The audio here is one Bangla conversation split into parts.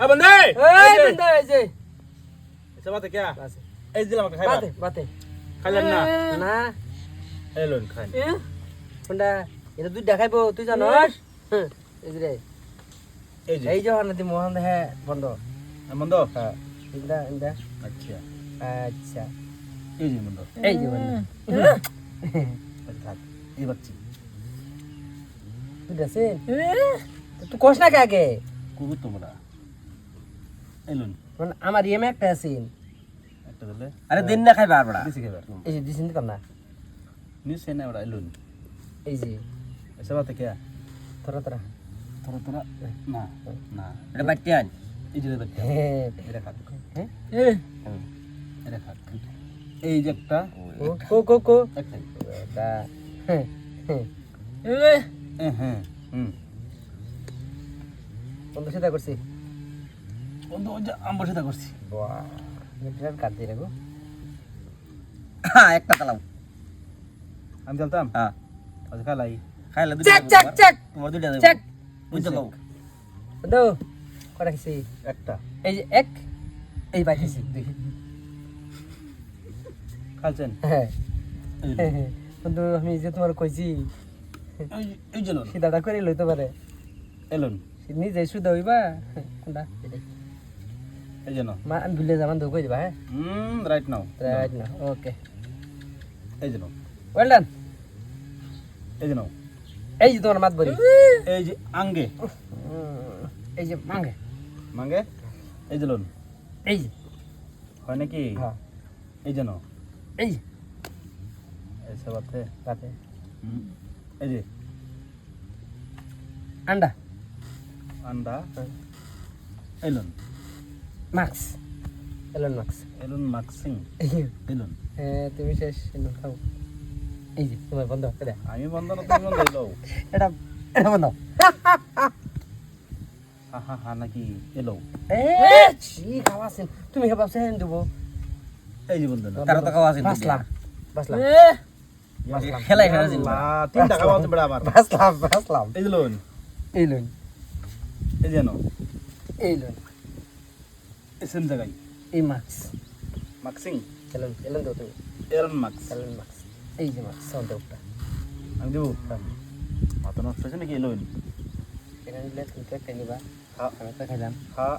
আ বন্ধে! এই বন্ধু! এই যে। এসে বাতে কে? বাসে এই দিলাম একটা খাইবা। বাতে বাতে। খাইলেন না। না। এলুন খাইন এ। কোনটা এটা তুই দেখাইবো তুই জানোস? হুম, এই যে এই যে। এই যে হনাদি মোহন হ্যাঁ বন্ধ। বন্ধ? হ্যাঁ। ইন্দা ইন্দা আচ্ছা। আচ্ছা। এই যে বন্ধ। এই যে বন্ধ। এই বাচ্চি। তুই দেখিস তুই কোস না কে আগে? কুবু তোমরা এলুন। মানে আমার ইএম একটা আছেন একটা দিলে? আরে দিন না খাইবা আর বড়া দিছি খাইবার এই যে দিছেন দিতাম না। নিস সেনা বড় এলুন। এই যে। এসে বাতে কে? তোরা তোরা। তোরা তোরা? না না। এটা বাইতে আন। এই যে বাচ্চা হ্যাঁ। এটা খাক হ্যাঁ? এটা খাক এই যে একটা। ও কো কো কো একটাই দা হ্যাঁ হ্যাঁ। হ্যাঁ হ্যাঁ হুম। বন্ধু সেটা করছি। বন্ধু করছি। বাহ কাট দিয়ে রাখো। হ্যাঁ একটা কালাম আমি চলতাম? হ্যাঁ। আচ্ছা খালাই। খাইলে দুটো চেক চেক চেক। তোমার চেক। বুঝতে বন্ধু কটা একটা। এই যে এক এই বাইতেছি দেখি খাইছেন? হ্যাঁ। এই বন্ধু আমি যে তোমার কইছি এই সিধাটা করে লইতে পারে। এলুন। নিজে সুদা হইবা। কোনটা। এই যে মা আমি ভুলে যাবান কই দিবা হ্যাঁ? হুম রাইট নাও রাইট না ওকে এই যে ওয়েল ডান এই যে নাও। এই যে তোমার মাত বলি। এই যে আঙ্গে। এই যে মাঙ্গে। মাঙ্গে? এই যে লোন। এই যে। হয় নাকি? হ্যাঁ। এই যে নাও। এই যে। এসে বাতে হুম, এই যে। আন্ডা। আন্ডা। হ্যাঁ। এলুন মাক্স এলন মাক্স এলুন যে, হ্যাঁ তুমি শেষ এলন খাও। এই যে তোমার বন্ধ এটা। আমি বন্ধ না তুমি বন্ধ এলো এটা এটা বন্ধ। হা হা হা নাকি? এলো এ ছি খাওয়াছেন তুমি হেবা সেন দেবো। এই যে বন্ধ না। তারা তো খাওয়া আছে বাসলাম। বাসলাম। খেলাই খেলা দিন আল্লাহ, তিনটা খাওয়া আছে বেড়া আবার বাসলাম বাসলাম। এই লোন এই লইন এই যে এই লইন এসেন জায়গায়। এই মাক্স। মাক্সিং এলন এলন দাও তুমি। এলন মাক্স এলন মাক্স এই যে মাক্স সাউন্ড উপটা আমি দেবো? মাথা নষ্ট হয়েছে নাকি? এলোন এখানে নিলে তুমি তো একটা নিবা। হ্যাঁ আমি তো খাইলাম হ্যাঁ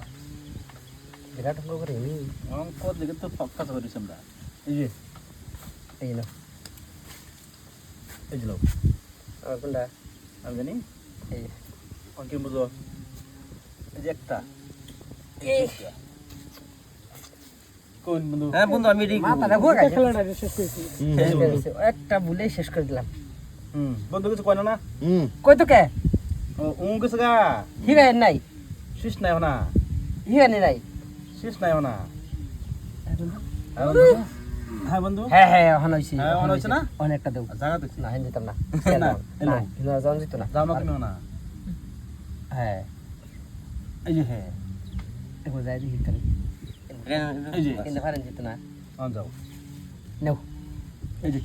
বিরাট অঙ্ক করে নি অঙ্ক দিকে তো ফক্কাস করিস আমরা। এই যে এই না এই যে লোক আমার কোনটা? আমি জানি। এই অঙ্কে বুঝো এই যে একটা। এই হ্যাঁ বন্ধু আমি রিক মাথাটা ঘুরে গেছে এই যে বন্ধু একটা ভুলে শেষ করে দিলাম। বন্ধু কিছু কয় না? না হুম। কই তো কে উম কিছু গা? হিরা নাই। শিস নাই না হিরা নাই। শিস নাই না হ্যাঁ বন্ধু। হ্যাঁ হ্যাঁ হ্যাঁ হইছে হ্যাঁ, ওখানে হইছে না? অনেকটা দেব। জায়গা তো না হিন্দি দিতাম না। না, না হিন্দি যেত না জামা কিনো না। হ্যাঁ এই যে হ্যাঁ। যাই কিন্তু পারেন যেত না যাও নেও এই যে